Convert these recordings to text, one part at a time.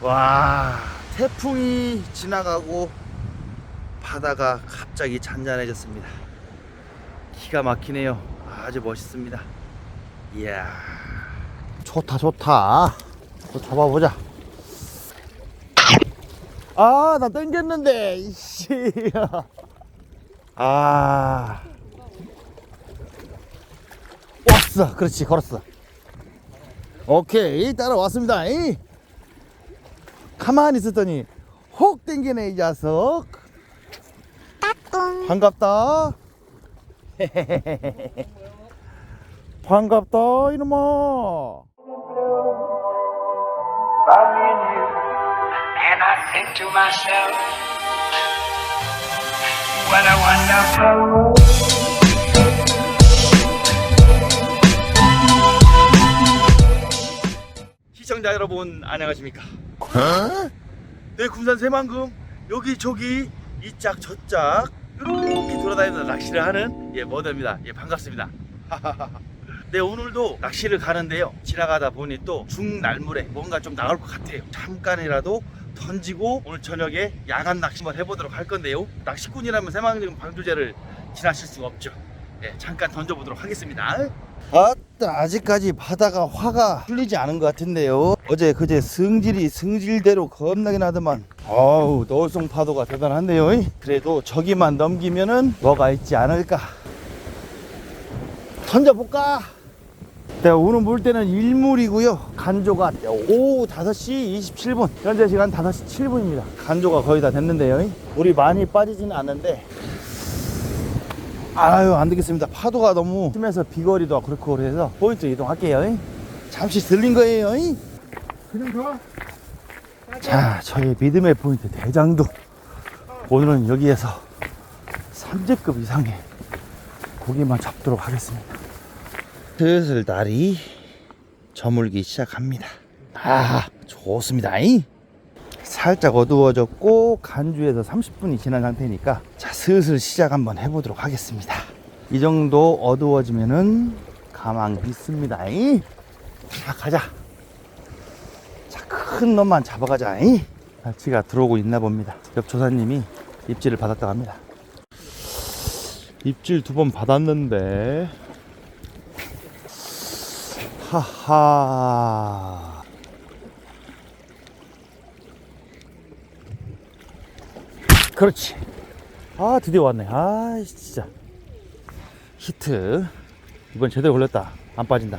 와 태풍이 지나가고 바다가 갑자기 잔잔해졌습니다. 기가 막히네요. 아주 멋있습니다. 이야 좋다 좋다. 또 잡아보자. 아 나 땡겼는데 이씨. 아 왔어. 그렇지 걸었어. 오케이 따라왔습니다. 이. 가만히 있었더니 혹 땡기네 이 자석 반갑다 반갑다 이놈아. 시청자 여러분 안녕하십니까 네 군산 새만금 여기 저기 이 짝 저짝 이렇게 돌아다니면서 낚시를 하는 예 머더입니다. 예 반갑습니다. 네 오늘도 낚시를 가는데요. 지나가다 보니 또 중날물에 뭔가 좀 나올 것 같아요. 잠깐이라도 던지고 오늘 저녁에 야간 낚시 한번 해보도록 할 건데요. 낚시꾼이라면 새만금 방조제를 지나칠 수가 없죠. 예 잠깐 던져보도록 하겠습니다. 아 따 아직까지 바다가 화가 풀리지 않은 것 같은데요. 어제 그제 승질이 승질대로 겁나게 나더만. 어우 노을송 파도가 대단한데요. 그래도 저기만 넘기면은 뭐가 있지 않을까. 던져볼까? 네, 오늘 물 때는 일물이고요. 간조가 오후 5시 27분. 현재 시간 5시 7분입니다. 간조가 거의 다 됐는데요. 물이 많이 빠지지는 않는데 아유 안 되겠습니다. 파도가 너무 심해서 비거리도 그렇고 그래서 포인트 이동할게요 잠시 들린 거예요 그냥 가. 자 저희 믿음의 포인트 대장도 오늘은 여기에서 3제급 이상의 고기만 잡도록 하겠습니다. 슬슬 날이 저물기 시작합니다. 아 좋습니다 살짝 어두워졌고 간주에서 30분이 지난 상태니까 자 슬슬 시작 한번 해보도록 하겠습니다. 이 정도 어두워지면은 가망 있습니다. 자 가자. 자 큰 놈만 잡아가자. 날치가 들어오고 있나 봅니다. 옆 조사님이 입질을 받았다고 합니다. 입질 두 번 받았는데. 하하. 그렇지. 아, 드디어 왔네. 아, 진짜. 히트. 이번 제대로 걸렸다. 안 빠진다.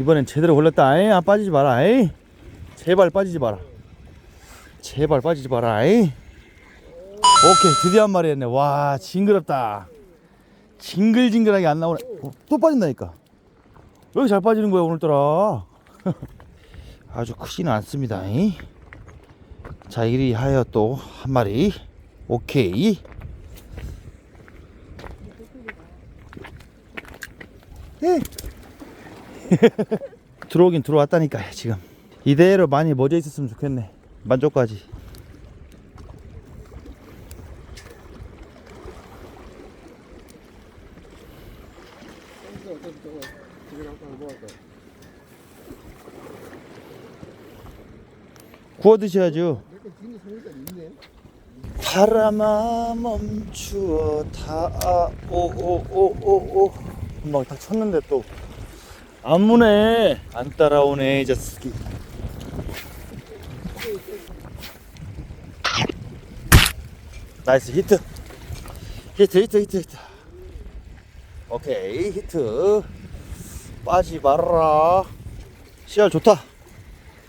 이번엔 제대로 걸렸다. 에이, 안 빠지지 마라. 에이. 제발 빠지지 마라. 제발 빠지지 마라. 에이. 오케이. 드디어 한 마리 했네. 와, 징그럽다. 징글징글하게 안 나오네. 어, 또 빠진다니까. 왜 이렇게 잘 빠지는 거야, 오늘따라. 아주 크지는 않습니다. 이. 자, 이리 하여 또 한 마리. 오케이. 예. 들어오긴 들어왔다니까 지금. 이대로 많이 멎어 있었으면 좋겠네. 만족까지. 구워 드셔야죠. 바람아 멈추어. 다오오오오오. 막딱 쳤는데 또. 안 무네. 안 따라오네 이 자식이. 나이스 히트. 히트 히트 히트 히트. 오케이 히트. 빠지 말아라. 씨알 좋다.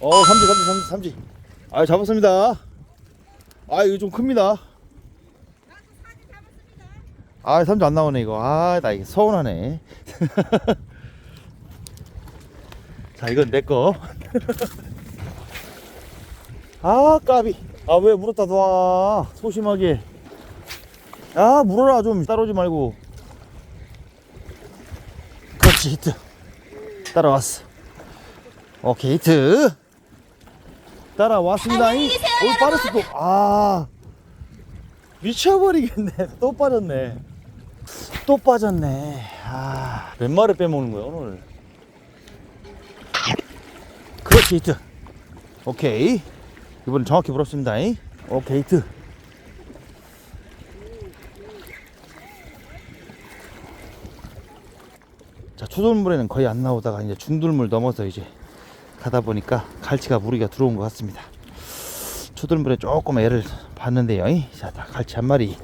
어 삼지 삼지 삼지 삼지. 아 잡았습니다 아 이거 좀 큽니다. 아 삼지 안 나오네 이거. 아 나 이게 서운하네. 자 이건 내거. 아 까비. 아 왜 물었다 놔? 소심하게. 아 물어라 좀. 따라오지 말고. 그렇지 히트. 따라왔어. 오케이 히트 따라왔습니다. 이 오, 빠졌어 또 아 미쳐버리겠네. 또 빠졌네. 또 빠졌네. 아 몇 마리 빼먹는 거야 오늘? 그렇지 히트. 오케이. 이번엔 정확히 물었습니다. 잉? 오케이 히트. 자 초돌물에는 거의 안 나오다가 이제 중돌물 넘어서 이제 가다 보니까 갈치가 무리가 들어온 것 같습니다. 초돌물에 조금 애를 봤는데요. 잉? 자다 갈치 한 마리.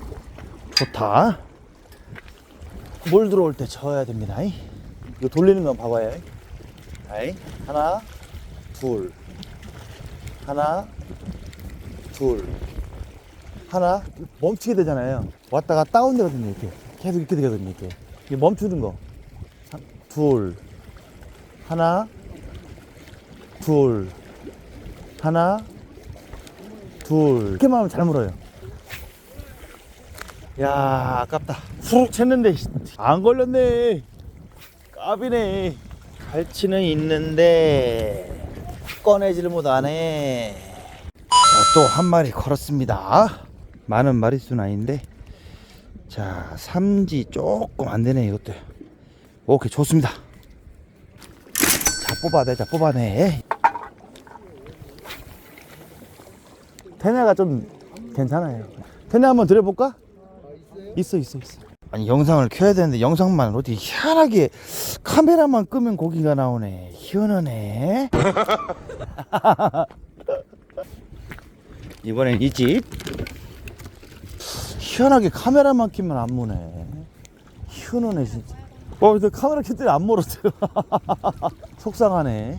좋다. 물 들어올 때 저어야 됩니다. 잉? 이거 돌리는 건 봐봐요. 하나 둘. 하나 둘. 하나. 멈추게 되잖아요. 왔다가 다운되거든요 이렇게. 계속 이렇게 되거든요 이렇게. 멈추는 거. 사- 둘. 하나 둘. 하나 둘. 이렇게만 하면 잘 물어요. 야 아깝다. 훅 챘는데 씨, 안 걸렸네. 까비네. 갈치는 있는데 꺼내지를 못하네. 자또한 마리 걸었습니다. 많은 마리수는 아닌데. 자 삼지 조금 안 되네 이것도 오케이 좋습니다. 자 뽑아내 자 뽑아내 테네가 좀 괜찮아요. 테네 한번 드려볼까? 있어 있어 있어. 아니 영상을 켜야 되는데 영상만 어디 희한하게 카메라만 끄면 고기가 나오네. 희한하네. 이번엔 이 집. 희한하게 카메라만 켜면 안 무네. 희한하네 진짜. 어 근데 카메라 켰더니 안 물었어요. 속상하네.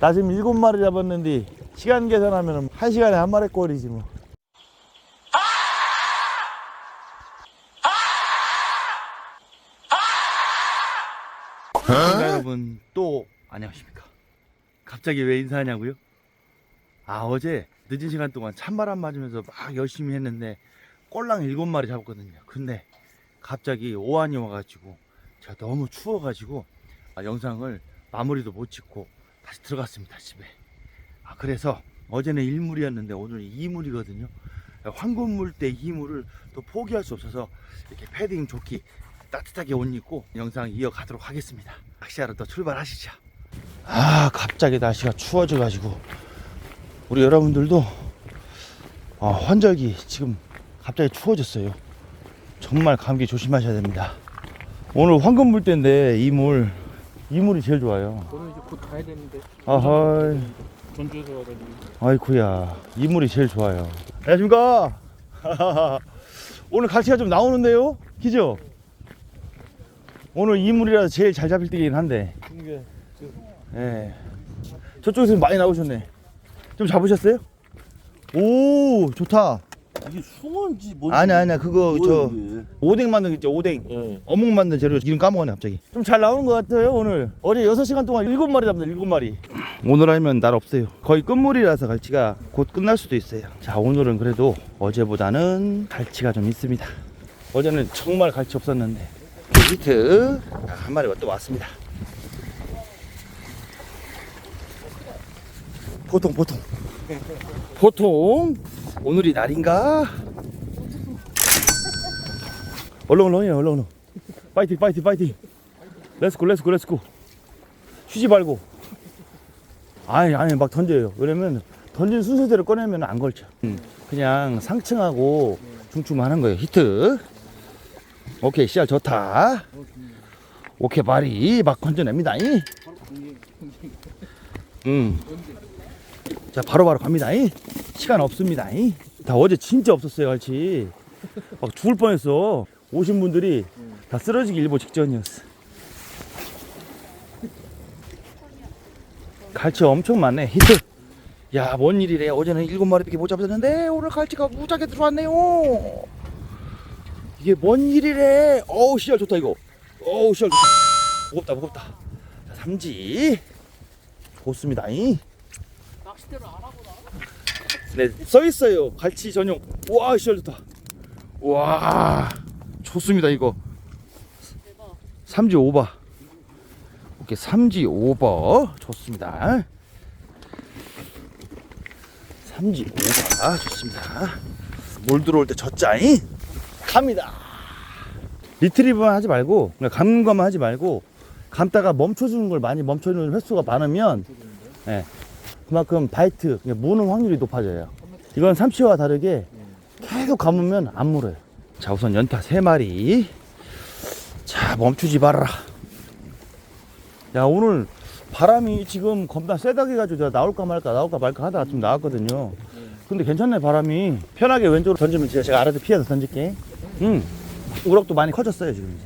나 지금 일곱 마리 잡았는데 시간 계산하면 한 시간에 한 마리 꼴이지 뭐. 시청자 여러분 또 안녕하십니까? 갑자기 왜 인사하냐고요? 아 어제 늦은 시간 동안 찬바람 맞으면서 막 열심히 했는데 꼴랑 일곱 마리 잡았거든요. 근데 갑자기 오한이 와가지고 제가 너무 추워가지고 아, 영상을 마무리도 못 짓고 다시 들어갔습니다 집에. 아 그래서 어제는 1물이었는데 오늘은 2물이거든요 황금물 때 2물을 또 포기할 수 없어서 이렇게 패딩 조끼 따뜻하게 옷 입고 영상 이어가도록 하겠습니다. 낚시하러 또 출발하시죠. 아, 갑자기 날씨가 추워져 가지고 우리 여러분들도 아, 환절기 지금 갑자기 추워졌어요. 정말 감기 조심하셔야 됩니다. 오늘 황금물 때인데 이물 이물이 제일 좋아요. 저는 이제 곧 가야 되는데 아하이, 전주에서 와가지고 아이쿠야, 이물이 제일 좋아요. 안녕하십니까? 오늘 갈치가 좀 나오는데요? 기죠? 오늘 이물이라서 제일 잘 잡힐 때긴 한데. 이게 예. 저쪽에서 많이 나오셨네. 좀 잡으셨어요? 오, 좋다. 이게 숭어인지 뭔지 아니야, 아니야. 그거 저 모르겠네. 오뎅 만든 거 있죠, 오뎅. 예. 어묵 만든 재료 이름 까먹었네, 갑자기. 좀 잘 나오는 것 같아요, 오늘. 어제 6시간 동안 7마리 잡는다, 7마리. 오늘 하면 날 없어요. 거의 끝물이라서 갈치가 곧 끝날 수도 있어요. 자, 오늘은 그래도 어제보다는 갈치가 좀 있습니다. 어제는 정말 갈치 없었는데. 히트. 자, 한 마리가 또 왔습니다. 보통, 보통. 보통. 오늘이 날인가? 얼른 얼른 해 얼른 얼른. 파이팅 파이팅 파이팅. 렛츠고 렛츠고 렛츠고 쉬지 말고. 아니 아니 막 던져요. 왜냐면 던진 순서대로 꺼내면 안 걸쳐. 음, 그냥 상층하고 중충만 하는 거예요. 히트. 오케이 씨알 좋다. 오케이 바리 막 건져냅니다. 이. 음. 자 바로 바로 갑니다. 이. 시간 없습니다. 이. 다 어제 진짜 없었어요 갈치 막 죽을 뻔했어. 오신 분들이 다 쓰러지기 일보 직전이었어. 갈치 엄청 많네. 히트. 야 뭔 일이래. 어제는 일곱 마리밖에 못 잡았는데 오늘 갈치가 무지하게 들어왔네요. 이게 뭔 일이래. 어우 씨알 좋다 이거. 어우 씨알 좋다. 무겁다 무겁다. 자 삼지. 좋습니다 이 낚시대를 안 하구나 네, 써 있어요. 갈치 전용. 와, 시절 좋다. 와, 좋습니다 이거. 삼지 오버. 오케이, 삼지 오버 좋습니다. 삼지 오버 좋습니다. 물 들어올 때 젖자잉 갑니다. 리트리브만 하지 말고 그냥 감는 것만 하지 말고 감다가 멈춰주는 걸 많이 멈춰주는 횟수가 많으면 예, 그만큼 바이트, 그러니까 무는 확률이 높아져요. 이건 삼치와 다르게 계속 감으면 안 물어요. 자, 우선 연타 세마리 자, 멈추지 말아라. 야, 오늘 바람이 지금 겁나 세다게 가지고 내가 나올까 말까, 나올까 말까 하다가 좀 나왔거든요. 근데 괜찮네, 바람이. 편하게 왼쪽으로 던지면 제가, 제가 알아서 피해서 던질게. 응. 우럭도 많이 커졌어요, 지금.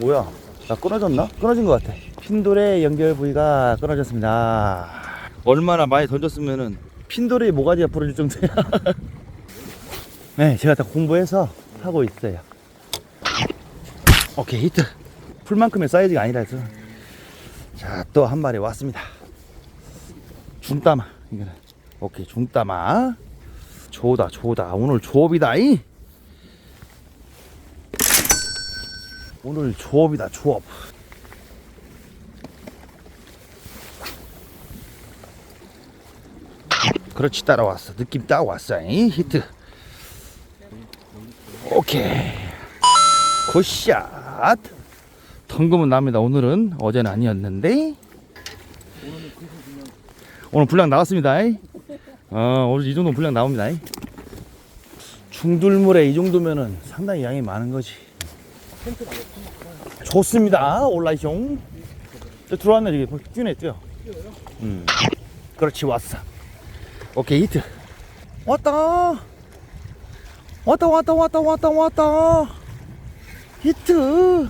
뭐야? 나 끊어졌나? 끊어진 것 같아. 핀돌의 연결 부위가 끊어졌습니다. 얼마나 많이 던졌으면은 핀돌의 모가지가 부러질 정도야. 네, 제가 다 공부해서 하고 있어요. 오케이, 히트. 풀만큼의 사이즈가 아니라서. 자, 또 한 마리 왔습니다. 중따마. 이거는. 오케이, 중따마. 조다, 조다. 오늘 조업이다. 이. 오늘 조업이다, 조업. 그렇지, 따라왔어. 느낌 딱 왔어. 이 히트. 오케이. 굿샷. 덩금은 납니다. 오늘은 어제는 아니었는데. 오늘 분량 나왔습니다. 어, 오늘 이 정도 분량 나옵니다. 중둘물에 이 정도면은 상당히 양이 많은 거지. 좋습니다. 온라이숑. 저 들어왔네, 여기. 뛰네, 뛰어. 음. 그렇지, 왔어. 오케이, 히트. 왔다. 왔다, 왔다, 왔다, 왔다, 왔다. 히트.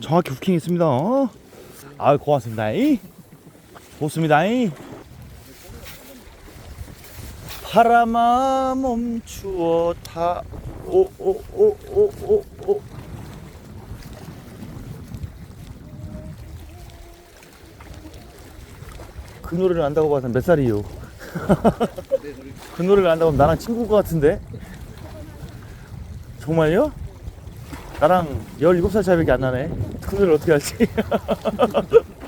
정확히 후킹 했습니다. 아, 고맙습니다. 이. 좋습니다. 이. 바람아 멈추어 타. 오, 오, 오, 오, 오, 오. 그 노래를 안다고 봐서 몇 살이요? 그 노래를 안다고 하면 나랑 친구일 것 같은데? 정말요? 나랑 17살 차이밖에 안 나네. 그 노래를 어떻게 알지?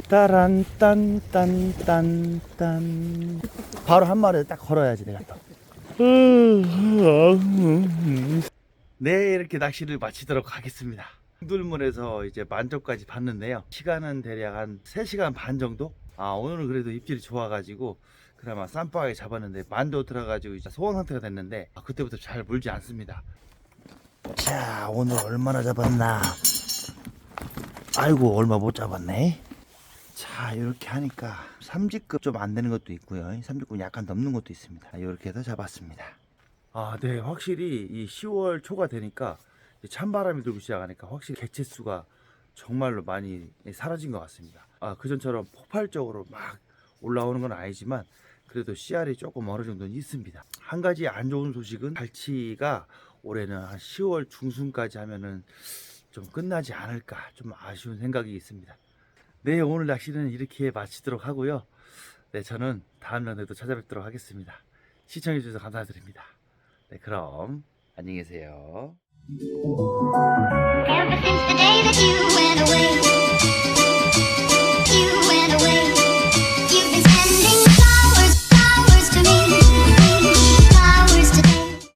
따란 딴딴딴딴 바로 한 마리 딱 걸어야지 내가 또. 네 이렇게 낚시를 마치도록 하겠습니다. dur물에서 이제 만족까지 봤는데요. 시간은 대략 한 3시간 반 정도? 아 오늘은 그래도 입질이 좋아가지고 그나마 쌈바하게 잡았는데 만도 들어가지고 이제 소원 상태가 됐는데 아, 그때부터 잘 물지 않습니다. 자 오늘 얼마나 잡았나? 아이고 얼마 못 잡았네. 자 이렇게 하니까 3지급 좀 안 되는 것도 있고요 3지급 약간 넘는 것도 있습니다 이렇게 해서 잡았습니다 아네 확실히 이 10월 초가 되니까 이 찬바람이 들고 시작하니까 확실히 개체 수가 정말로 많이 사라진 것 같습니다 아 그전처럼 폭발적으로 막 올라오는 건 아니지만 그래도 씨알이 조금 어느 정도는 있습니다 한 가지 안 좋은 소식은 갈치가 올해는 한 10월 중순까지 하면은 좀 끝나지 않을까 좀 아쉬운 생각이 있습니다 네, 오늘 낚시는 이렇게 마치도록 하고요. 네, 저는 다음 연에도 찾아뵙도록 하겠습니다. 시청해주셔서 감사드립니다. 네, 그럼 안녕히 계세요. Ever since the day that you went away.